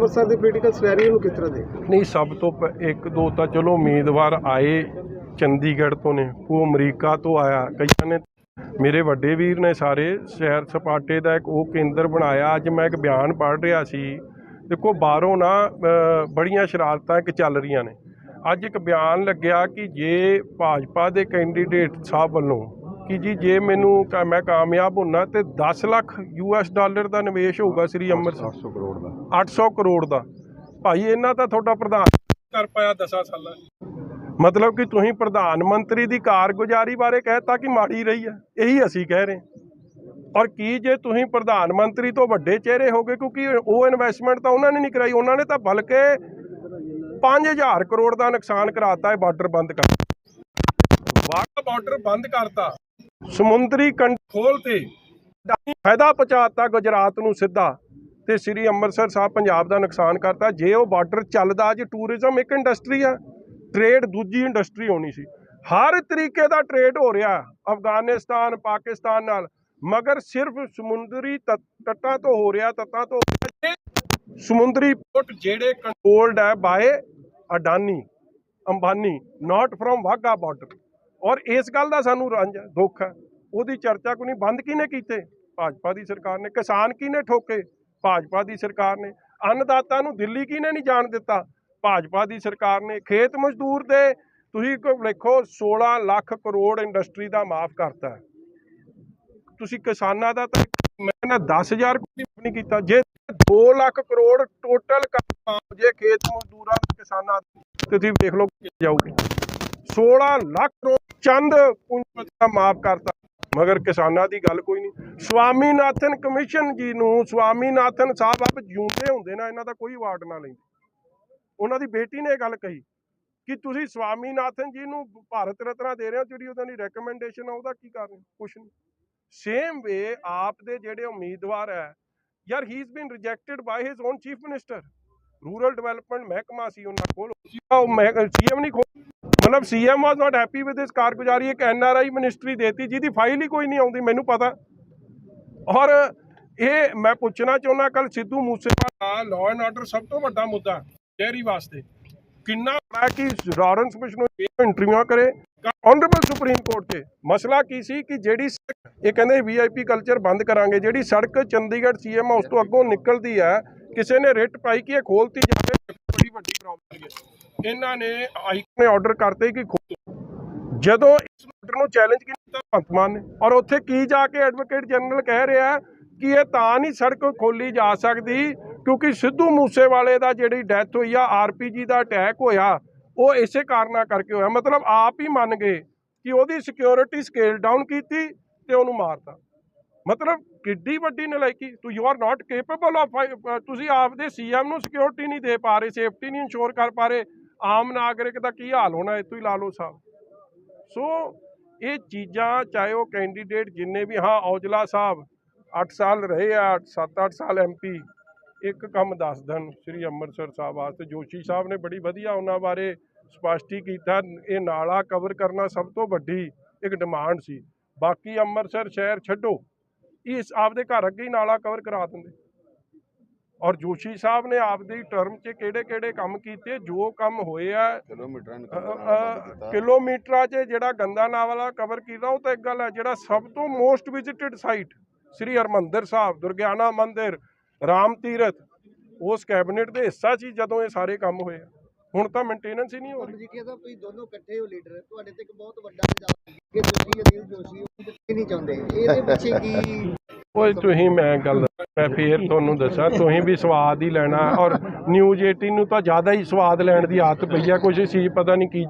ਅੰਮ੍ਰਿਤਸਰ ਦੇ political scenario ਨੂੰ ਕਿਸ ਤਰ੍ਹਾਂ ਦੇਖਦੇ ਨਹੀਂ ਸਭ ਤੋਂ ਪ- ਇੱਕ ਦੋ ਤਾਂ ਚਲੋ ਉਮੀਦਵਾਰ ਆਏ ਚੰਡੀਗੜ੍ਹ ਤੋਂ ਨੇ ਉਹ ਅਮਰੀਕਾ ਤੋਂ ਆਇਆ ਕਈਆਂ ਨੇ ਮੇਰੇ ਵੱਡੇ ਵੀਰ ਨੇ ਸਾਰੇ ਸ਼ਹਿਰ ਸਪਾਟੇ ਦਾ ਇੱਕ ਉਹ ਕੇਂਦਰ ਬਣਾਇਆ ਅੱਜ ਮੈਂ ਇੱਕ ਬਿਆਨ ਪੜ੍ਹ ਰਿਹਾ ਸੀ। ਦੇਖੋ ਬਾਹਰੋਂ ਨਾ ਅ, ਬੜੀਆਂ ਸ਼ਰਾਰਤਾਂ ਇੱਕ ਚੱਲ ਰਹੀਆਂ ਨੇ। ਅੱਜ ਇੱਕ ਬਿਆਨ ਲੱਗਿਆ ਕਿ ਜੇ ਭਾਜਪਾ ਦੇ ਕੈਂਡੀਡੇਟ ਸਾਹਿਬ ਵੱਲੋਂ ਕਿ ਜੀ ਜੇ ਮੈਨੂੰ ਕ- ਮੈਂ ਕਾਮਯਾਬ ਹੁੰਨਾ ਤੇ 10 ਲੱਖ ਯੂਐਸ ਡਾਲਰ ਦਾ ਨਿਵੇਸ਼ ਹੋਊਗਾ ਸ੍ਰੀ ਅੰਮ੍ਰਿਤਸਰ। 800 ਕਰੋੜ ਦਾ। 800 ਕਰੋੜ ਦਾ। ਭਾਈ ਇਹਨਾਂ ਤਾਂ ਤੁਹਾਡਾ ਪ੍ਰਧਾਨ ਕਰ ਪਾਇਆ 10 ਸਾਲਾਂ। ਮਤਲਬ ਕਿ ਤੁਸੀਂ ਪ੍ਰਧਾਨ ਮੰਤਰੀ ਦੀ ਕਾਰਗੁਜ਼ਾਰੀ ਬਾਰੇ ਕਹਿਤਾ ਕਿ ਮਾੜੀ ਰਹੀ ਹੈ। ਇਹੀ ਅਸੀਂ ਕਹਿ ਰਹੇ। ਔਰ ਕੀ ਜੇ ਤੁਸੀਂ ਪ੍ਰਧਾਨ ਮੰਤਰੀ ਤੋਂ ਵੱਡੇ ਚਿਹਰੇ ਹੋਗੇ ਕਿਉਂਕਿ ਉਹ ਇਨਵੈਸਟਮੈਂਟ ਤਾਂ ਉਹਨਾਂ ਨੇ ਨਹੀਂ ਕਰਾਈ ਉਹਨਾਂ ਨੇ ਤਾਂ ਬਲਕਿ 5000 ਕਰੋੜ ਦਾ ਨੁਕਸਾਨ ਕਰਾਤਾ ਹੈ ਬਾਰਡਰ ਬੰਦ ਕਰ ਵਾਗਾ ਬਾਰਡਰ ਬੰਦ ਕਰਤਾ। ਸਮੁੰਦਰੀ ਕੰਟਰੋਲ ਤੇ। ਫਾਇਦਾ ਪਹੁੰਚਾਤਾ ਗੁਜਰਾਤ ਨੂੰ ਸਿੱਧਾ ਤੇ ਸ੍ਰੀ ਅੰਮ੍ਰਿਤਸਰ ਸਾਹਿਬ ਪੰਜਾਬ ਦਾ ਨੁਕਸਾਨ ਕਰਤਾ। ਜੇ ਉਹ ਬਾਰਡਰ ਚੱਲਦਾ ਜੇ ਟੂਰਿਜ਼ਮ ਇੱਕ ਇੰਡਸਟਰੀ ਆ ਟ੍ਰੇਡ ਦੂਜੀ ਇੰਡਸਟਰੀ ਹੋਣੀ ਸੀ। ਹਰ ਤਰੀਕੇ ਦਾ ਟ੍ਰੇਡ ਹੋ ਰਿਹਾ ਅਫਗਾਨਿਸਤਾਨ ਪਾਕਿਸਤਾਨ ਨਾਲ ਮਗਰ ਸਿਰਫ ਸਮੁੰਦਰੀ ਤੱਟ- ਤੋਂ ਹੋ ਰਿਹਾ ਤੱਟਾਂ ਤੋਂ ਸਮੁੰਦਰੀ ਪੋਰਟ ਜਿਹੜੇ ਕੰਟਰੋਲਡ ਹੈ by Adani Ambani not from Wagah border ਔਰ ਇਸ ਗੱਲ ਦਾ ਸਾਨੂੰ ਰੰਜ ਹੈ ਦੁੱਖ ਹੈ। ਉਹਦੀ ਚਰਚਾ ਕੋਈ ਨਹੀਂ ਬੰਦ ਕਿਹਨੇ ਕੀਤੇ? ਭਾਜਪਾ ਦੀ ਸਰਕਾਰ ਨੇ ਕਿਸਾਨ ਕਿਹਨੇ ਠੋਕੇ? ਭਾਜਪਾ ਦੀ ਸਰਕਾਰ ਨੇ। ਅੰਨਦਾਤਾ ਨੂੰ ਦਿੱਲੀ ਕਿਹਨੇ ਨਹੀਂ ਜਾਣ ਦਿੱਤਾ? ਭਾਜਪਾ ਦੀ ਸਰਕਾਰ ਨੇ ਖੇਤ ਮਜ਼ਦੂਰ ਦੇ ਤੁਸੀਂ ਕੋ ਲਿਖੋ 16 ਲੱਖ ਕਰੋੜ ਇੰਡਸਟਰੀ ਦਾ ਮਾਫ ਕਰਤਾ ਤੁਸੀਂ ਕਿਸਾਨਾਂ ਦਾ ਤਾਂ ਮੈਂ ਨਾ 10000 ਕੋਟੀ ਨਹੀਂ ਕੀਤਾ। ਜੇ 2 ਲੱਖ ਕਰੋੜ ਟੋਟਲ ਮਾਫ ਜੇ ਖੇਤ ਮਜ਼ਦੂਰਾਂ ਕਿਸਾਨਾਂ ਦੇ, ਤੇ ਤੁਸੀਂ ਦੇਖ ਲਓ ਕਿ ਜਾਊਗੇ। 16 ਲੱਖ ਕਰੋੜ ਚੰਦ ਪੂੰਜੀਪਤੀ ਦਾ ਮਾਫ ਕਰਤਾ। ਮਗਰ ਕਿਸਾਨਾਂ ਦੀ ਗੱਲ ਕੋਈ ਨਹੀਂ। ਸਵਾਮੀਨਾਥਨ ਕਮਿਸ਼ਨ ਜੀ ਨੂੰ ਸਵਾਮੀਨਾਥਨ ਸਾਹਿਬ ਆਪ ਜਿਉਂਦੇ ਹੁੰਦੇ ਨਾ, ਇਹਨਾਂ ਦਾ ਕੋਈ ਅਵਾਰਡ ਨਾ ਲੈਂਦੇ। ਉਹਨਾਂ ਦੀ ਬੇਟੀ ਨੇ ਇਹ ਗੱਲ ਕਹੀ ਕਿ ਤੁਸੀਂ ਸਵਾਮੀਨਾਥਨ ਜੀ ਨੂੰ ਭਾਰਤ ਰਤਨਾ ਦੇ ਰਹੇ ਹੋ, ਜਿਹੜੀ ਉਹਨਾਂ ਦੀ ਰეკਮੈਂਡੇਸ਼ਨ ਆ, ਉਹਦਾ ਕੀ ਕਾਰਨ ਕੁਛ ਨਹੀਂ। ਸੇਮ ਵੇ ਆਪ ਦੇ ਜਿਹੜੇ ਉਮੀਦਵਾਰ ਹੈ, ਯਾਰ he is been rejected by his own chief minister rural development ਮਹਿਕਮਾ ਸੀ ਉਹਨਾਂ ਕੋਲ। ਉਹ ਸੀਐਮ ਨਹੀਂ ਖੋਲ ਮਤਲਬ CM was not happy with ਇਸ ਕਾਰਗੁਜ਼ਾਰੀ, ਇੱਕ ਐਨਆਰਆਈ ਮਿਨਿਸਟਰੀ ਦੇਤੀ, ਜਿਹਦੀ ਫਾਈਲ ਹੀ ਕੋਈ ਨਹੀਂ ਆਉਂਦੀ, ਮੈਨੂੰ ਪਤਾ। ਔਰ ਇਹ ਮੈਂ ਪੁੱਛਣਾ ਚਾਹੁੰਦਾ ਕੱਲ Sidhu Moosewala law and order ਸਭ ਤੋਂ ਵੱਡਾ ਮੁੱਦਾ ਡੇਅਰੀ ਵਾਸਤੇ। ਕਿੰਨਾ ਬੜਾ ਕਿ ਲਾਰੈਂਸ ਬਿਸ਼ਨੋਈ ਇੰਟਰਵਿਊ ਕਰੇ। ਆਨਰੇਬਲ ਸੁਪਰੀਮ ਕੋਰਟ 'ਚ ਮਸਲਾ ਕੀ ਸੀ ਕਿ ਜਿਹੜੀ ਇਹ ਕਹਿੰਦੇ ਵੀਆਈਪੀ ਕਲਚਰ ਬੰਦ ਕਰਾਂਗੇ। ਜਿਹੜੀ ਸੜਕ ਚੰਡੀਗੜ੍ਹ ਸੀਐਮ ਹਾਊਸ ਤੋਂ ਅੱਗੋਂ ਨਿਕਲਦੀ ਹੈ। ਕਿਸੇ ਨੇ ਰਿਟ ਪਾਈ ਕਿ ਇਹ ਖੋਲਤੀ ਜਾਵੇ ਬੜੀ ਵੱਡੀ ਪ੍ਰੋਬਲਮ ਹੈ ਇਹਨਾਂ ਨੇ ਹਾਈ ਨੇ ਆਰਡਰ ਕਰਤੇ ਕਿ ਖੋਲੋ ਜਦੋਂ ਇਸ ਆਰਡਰ ਨੂੰ ਚੈਲੰਜ ਕੀਤਾ ਭਗਵੰਤ ਮਾਨ ਨੇ। ਔਰ ਉੱਥੇ ਕੀ ਜਾ ਕੇ ਐਡਵੋਕੇਟ ਜਨਰਲ ਕਹਿ ਰਿਹਾ ਕਿ ਇਹ ਤਾਂ ਨਹੀਂ ਸੜਕ ਖੋਲੀ ਜਾ ਸਕਦੀ, ਕਿਉਂਕਿ ਸਿੱਧੂ ਮੂਸੇਵਾਲੇ ਦਾ ਜਿਹੜੀ ਡੈਥ ਹੋਈ ਆ ਆਰਪੀਜੀ ਦਾ ਅਟੈਕ ਹੋਇਆ, ਉਹ ਇਸੇ ਕਾਰਨਾਂ ਕਰਕੇ ਹੋਇਆ। ਮਤਲਬ ਆਪ ਹੀ ਮੰਨ ਗਏ ਕਿ ਉਹਦੀ ਸਿਕਿਉਰਿਟੀ ਸਕੇਲ ਡਾਊਨ ਕੀਤੀ ਤੇ ਉਹਨੂੰ ਮਾਰਤਾ। ਮਤਲਬ ਕਿੱਡੀ ਵੱਡੀ ਨਲਾਇਕੀ। ਤੂੰ you are not capable of ਤੁਸੀਂ ਆਪਦੇ ਸੀਐਮ ਨੂੰ ਸਿਕਿਉਰਿਟੀ ਨਹੀਂ ਦੇ ਪਾ ਰਹੇ ਸੇਫਟੀ ਨਹੀਂ ਇੰਸ਼ੋਰ ਕਰ ਪਾ ਰਹੇ। ਆਮ ਨਾਗਰਿਕ ਦਾ ਕੀ ਹਾਲ ਹੋਣਾ, ਇਹ ਤੋਂ ਹੀ ਲਾ ਲਓ ਸਾਹਿਬ ਸੋ ਇਹ ਚੀਜ਼ਾਂ, ਚਾਹੇ ਉਹ ਕੈਂਡੀਡੇਟ ਜਿੰਨੇ ਵੀ, ਹਾਂ, ਔਜਲਾ ਸਾਹਿਬ 8 ਸਾਲ ਰਹੇ ਆ 7-8 ਸਾਲ ਐਮਪੀ ਇੱਕ ਕੰਮ ਦੱਸ ਦੇਣ ਸ੍ਰੀ ਅੰਮ੍ਰਿਤਸਰ ਸਾਹਿਬ ਵਾਸਤੇ। ਜੋਸ਼ੀ ਸਾਹਿਬ ਨੇ ਬੜੀ ਵਧੀਆ ਉਹਨਾਂ ਬਾਰੇ ਸਪਸ਼ਟੀ ਕੀਤਾ। ਇਹ ਨਾਲਾ ਕਵਰ ਕਰਨਾ ਸਭ ਤੋਂ ਵੱਡੀ ਇੱਕ ਡਿਮਾਂਡ ਸੀ। ਬਾਕੀ ਅੰਮ੍ਰਿਤਸਰ ਸ਼ਹਿਰ ਛੱਡੋ। ਇਸ ਆਪਦੇ ਘਰ ਅੱਗੇ ਹੀ ਨਾਲਾ ਕਵਰ ਕਰਾ ਦਿੰਦੇ। ਔਰ ਜੋਸ਼ੀ ਸਾਹਿਬ ਨੇ ਆਪਦੀ ਟਰਮ 'ਚ ਕਿਹੜੇ ਕਿਹੜੇ ਕੰਮ ਕੀਤੇ ਜੋ ਕੰਮ ਹੋਏ ਆ ਕਿਲੋਮੀਟਰਾਂ ਨੂੰ 'ਚ ਜਿਹੜਾ ਗੰਦਾ ਨਾਵਲਾ ਕਵਰ ਕੀਤਾ ਉਹ ਤਾਂ ਇੱਕ ਗੱਲ ਹੈ ਜਿਹੜਾ ਸਭ ਤੋਂ most visited site Shri Harmandir Sahib Durgiana Mandir Ram Tirath ਉਸ ਕੈਬਨਿਟ ਦੇ ਹਿੱਸਾ ਸੀ ਜਦੋਂ ਇਹ ਸਾਰੇ ਕੰਮ ਹੋਏ ਆ। ਹੁਣ ਤਾਂ ਮੇਨਟੇਨੈਂਸ ਹੀ ਨਹੀਂ ਹੋ ਰਹੀ। ਮਜੀਠੀਆ ਸਾਹਿਬ ਤੁਸੀਂ ਦੋਨੋਂ ਇਕੱਠੇ ਹੋ ਲੀਡਰ ਤੁਹਾਡੇ ਤੇ ਇੱਕ ਬਹੁਤ ਵੱਡਾ ਇਲਜ਼ਾਮ ਕਿ ਤੁਸੀਂ ਅਨਿਲ ਜੋਸ਼ੀ ਉਹ ਜਿੱਤੇ ਨਹੀਂ ਚਾਹੁੰਦੇ। ਇਹਦੇ ਪਿੱਛੇ ਕੀ ਓਏ ਤੁਸੀਂ ਮੈਂ ਗੱਲ ਮੈਂ ਫੇਰ ਤੁਹਾਨੂੰ ਦੱਸਾਂ, ਤੁਸੀਂ ਵੀ ਸਵਾਦ ਹੀ ਲੈਣਾ ਔਰ ਨਿਊਜ਼ 18 ਨੂੰ ਤਾਂ ਜ਼ਿਆਦਾ ਹੀ ਸਵਾਦ ਲੈਣ ਦੀ ਆਦਤ ਪਈ ਆ ਕੁਝ ਚੀਜ਼ ਪਤਾ ਨਹੀਂ ਕੀ ਚੱਕਰ